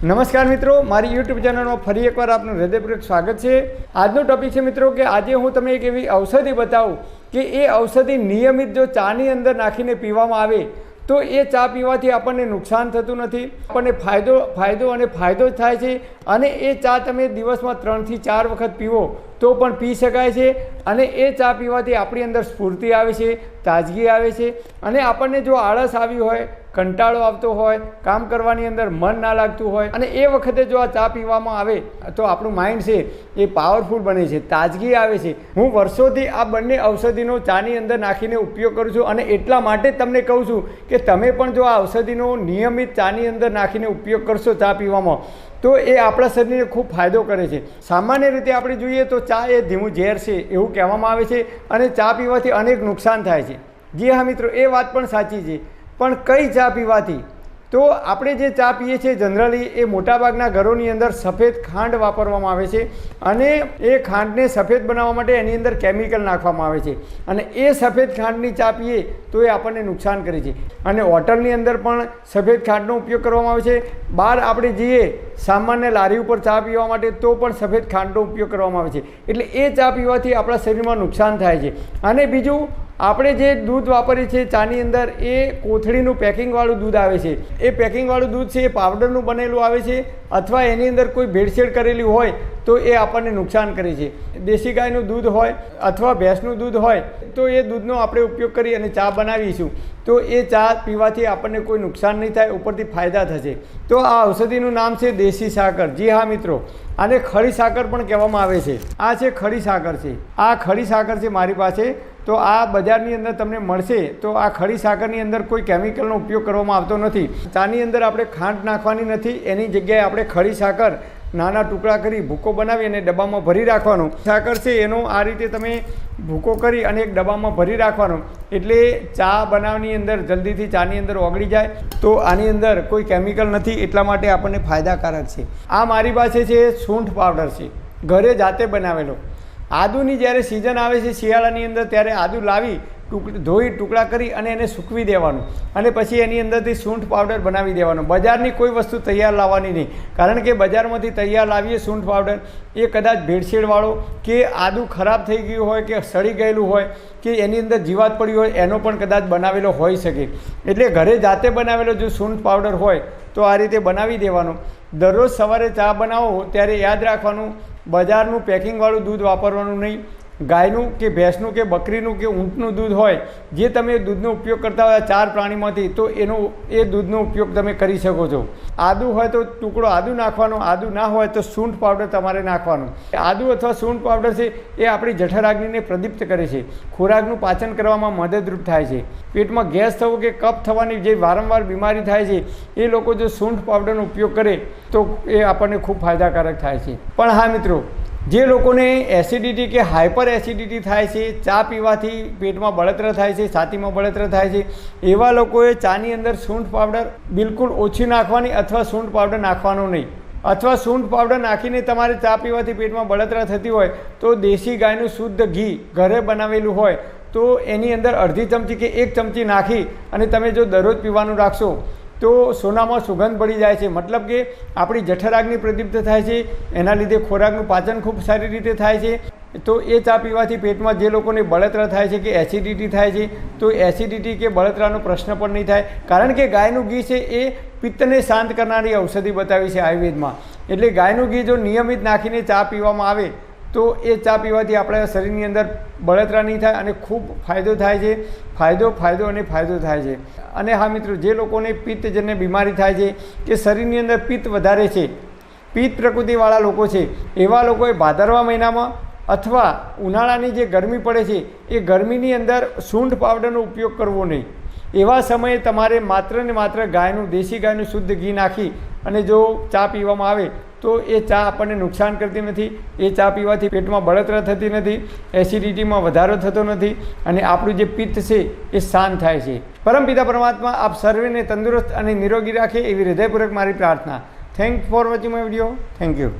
નમસ્કાર મિત્રો, મારી યુટ્યુબ ચેનલમાં ફરી એકવાર આપનું હૃદયપૂર્વક સ્વાગત છે. આજનો ટોપિક છે મિત્રો કે આજે હું તમને એક એવી ઔષધિ બતાવું કે એ ઔષધિ નિયમિત જો ચાની અંદર નાખીને પીવામાં આવે, તો એ ચા પીવાથી આપણને નુકસાન થતું નથી. આપણને ફાયદો ફાયદો અને ફાયદો જ થાય છે. અને એ ચા તમે દિવસમાં ત્રણથી ચાર વખત પીવો, તો પણ પી શકાય છે. અને એ ચા પીવાથી આપણી અંદર સ્ફૂર્તિ આવે છે, તાજગી આવે છે. અને આપણને જો આળસ આવી હોય, કંટાળો આવતો હોય, કામ કરવાની અંદર મન ના લાગતું હોય, અને એ વખતે જો આ ચા પીવામાં આવે, તો આપણું માઇન્ડ છે, એ પાવરફુલ બને છે, તાજગી આવે છે. હું વર્ષોથી આ બંને ઔષધિનો ચાની અંદર નાખીને ઉપયોગ કરું છું અને એટલા માટે તમને કહું છું કે તમે પણ જો આ ઔષધિનો નિયમિત ચાની અંદર નાખીને ઉપયોગ કરશો ચા પીવામાં, તો એ આપણા શરીરને ખૂબ ફાયદો કરે છે. સામાન્ય રીતે આપણે જોઈએ તો ચા એ ધીમું ઝેર છે એવું કહેવામાં આવે છે અને ચા પીવાથી અનેક નુકસાન થાય છે. જી હા મિત્રો, એ વાત પણ સાચી છે. પણ કઈ ચા પીવાથી? તો આપણે જે ચા પીએ છીએ, જનરલી એ મોટાભાગના ઘરોની અંદર સફેદ ખાંડ વાપરવામાં આવે છે અને એ ખાંડને સફેદ બનાવવા માટે એની અંદર કેમિકલ નાખવામાં આવે છે. અને એ સફેદ ખાંડની ચા પીએ તો એ આપણને નુકસાન કરે છે. અને હોટલની અંદર પણ સફેદ ખાંડનો ઉપયોગ કરવામાં આવે છે. બહાર આપણે જઈએ, સામાન્ય લારી ઉપર ચા પીવા માટે તો પણ સફેદ ખાંડનો ઉપયોગ કરવામાં આવે છે. એટલે એ ચા પીવાથી આપણા શરીરમાં નુકસાન થાય છે. અને બીજું આપણે જે દૂધ વાપરીએ છીએ ચાની અંદર, એ કોથળીનું પેકિંગવાળું દૂધ આવે છે. એ પેકિંગવાળું દૂધ છે એ પાવડરનું બનેલું આવે છે અથવા એની અંદર કોઈ ભેળસેળ કરેલી હોય તો એ આપણને નુકસાન કરે છે. દેશી ગાયનું દૂધ હોય અથવા ભેંસનું દૂધ હોય તો એ દૂધનો આપણે ઉપયોગ કરી અને ચા બનાવીશું. તો એ ચા પીવાથી આપણને કોઈ નુકસાન નહીં થાય, ઉપરથી ફાયદા થશે. તો આ ઔષધિનું નામ છે દેશી સાકર. જી હા, મિત્રો. આને ખડી સાકર પણ કહેવામાં આવે છે. આ છે ખડી સાકર છે. આ ખડી સાકર છે મારી પાસે. તો આ બજારની અંદર તમને મળશે. તો આ ખડી સાકરની અંદર કોઈ કેમિકલનો ઉપયોગ કરવામાં આવતો નથી. ચાની અંદર આપણે ખાંડ નાખવાની નથી. એની જગ્યાએ આપણે ખડી સાકર નાના ટુકડા કરી ભૂકો બનાવી અને ડબ્બામાં ભરી રાખવાનો. સાકર છે એનો આ રીતે તમે ભૂકો કરી અને એક ડબ્બામાં ભરી રાખવાનો. એટલે ચા બનાવવાની અંદર જલ્દીથી ચાની અંદર ઓગળી જાય. તો આની અંદર કોઈ કેમિકલ નથી. એટલા માટે આપણને ફાયદાકારક છે. આ મારી પાસે છે સૂંઠ પાવડર છે. ઘરે જાતે બનાવેલો. આદુની જ્યારે સિઝન આવે છે, શિયાળાની અંદર ત્યારે આદુ લાવી ધોઈ, ટુકડા કરી અને એને સૂકવી દેવાનું. અને પછી એની અંદરથી સૂંઠ પાવડર બનાવી દેવાનો. બજારની કોઈ વસ્તુ તૈયાર લાવવાની નહીં. કારણ કે બજારમાંથી તૈયાર લાવીએ સૂંઠ પાવડર એ કદાચ ભેળસેળવાળો કે આદુ ખરાબ થઈ ગયું હોય કે સડી ગયેલું હોય કે એની અંદર જીવાત પડી હોય, એનો પણ કદાચ બનાવેલો હોઈ શકે. એટલે ઘરે જાતે બનાવેલો જો સૂંઠ પાવડર હોય, તો આ રીતે બનાવી દેવાનો. દરરોજ સવારે ચા બનાવો ત્યારે યાદ રાખવાનું બજારનું પેકિંગવાળું દૂધ વાપરવાનું નહીં. ગાયનું કે ભેંસનું કે બકરીનું કે ઊંટનું દૂધ હોય, જે તમે દૂધનો ઉપયોગ કરતા હોય ચાર પ્રાણીમાંથી, તો એનો, એ દૂધનો ઉપયોગ તમે કરી શકો છો. આદુ હોય તો ટુકડો આદુ નાખવાનો, આદુ ના હોય તો સૂંઠ પાવડર તમારે નાખવાનો. આદુ અથવા સૂંઠ પાવડર છે, એ આપણી જઠરાગ્નિને પ્રદીપ્ત કરે છે. ખોરાકનું પાચન કરવામાં મદદરૂપ થાય છે. પેટમાં ગેસ થવો કે કફ થવાની જે વારંવાર બીમારી થાય છે, એ લોકો જો સૂંઠ પાવડરનો ઉપયોગ કરે, તો એ આપણને ખૂબ ફાયદાકારક થાય છે. પણ હા મિત્રો જે લોકોને એસિડિટી કે હાઇપર એસિડિટી થાય છે, ચા પીવાથી પેટમાં બળતરા થાય છે, છાતીમાં બળતરા થાય છે, એવા લોકોએ ચાની અંદર સૂંઠ પાવડર બિલકુલ ઓછી નાખવાની અથવા સૂંઠ પાવડર નાખવાનો નહીં. અથવા સૂંઠ પાવડર નાખીને તમારે ચા પીવાથી પેટમાં બળતરા થતી હોય તો દેશી ગાયનું શુદ્ધ ઘી ઘરે બનાવેલું હોય તો એની અંદર અડધી ચમચી કે એક ચમચી નાખી અને તમે જો દરરોજ પીવાનું રાખશો તો સોનામાં સુગંધ પડી જાય છે. મતલબ કે આપણી જઠરાગ્નિ પ્રદીપ્ત થાય છે. એના લીધે ખોરાકનું પાચન ખૂબ સારી રીતે થાય છે. તો એ ચા પીવાથી પેટમાં જે લોકોને બળતરા થાય છે કે એસિડિટી થાય છે, તો એસિડિટી કે બળતરાનો પ્રશ્ન પણ નહીં થાય. કારણ કે ગાયનું ઘી છે એ પિત્તને શાંત કરનારી ઔષધિ બતાવી છે આયુર્વેદમાં. એટલે ગાયનું ઘી જો નિયમિત નાખીને ચા પીવામાં આવે તો એ ચા પીવાથી આપણા શરીરની અંદર બળતરા નહીં થાય અને ખૂબ ફાયદો થાય છે. ફાયદો ફાયદો અને ફાયદો થાય છે. અને હા મિત્રો, જે લોકોને પિત્તજન્ય બીમારી થાય છે કે શરીરની અંદર પિત્ત વધારે છે, પિત્ત પ્રકૃતિવાળા લોકો છે, એવા લોકોએ ભાદરવા મહિનામાં અથવા ઉનાળાની જે ગરમી પડે છે, એ ગરમીની અંદર સૂંઠ પાવડરનો ઉપયોગ કરવો નહીં. એવા સમયે તમારે માત્ર ને માત્ર ગાયનું, દેશી ગાયનું શુદ્ધ ઘી નાખી અને જો ચા પીવામાં આવે, તો એ ચા આપણને નુકસાન કરતી નથી. એ ચા પીવાથી પેટમાં બળતરા થતી નથી, એસિડિટીમાં વધારો થતો નથી અને આપણું જે પિત્ત છે એ શાંત થાય છે. પરમપિતા પરમાત્મા, આપ સર્વેને તંદુરસ્ત અને નિરોગી રાખે એવી હૃદયપૂર્વક મારી પ્રાર્થના. Thank for watching my video thank you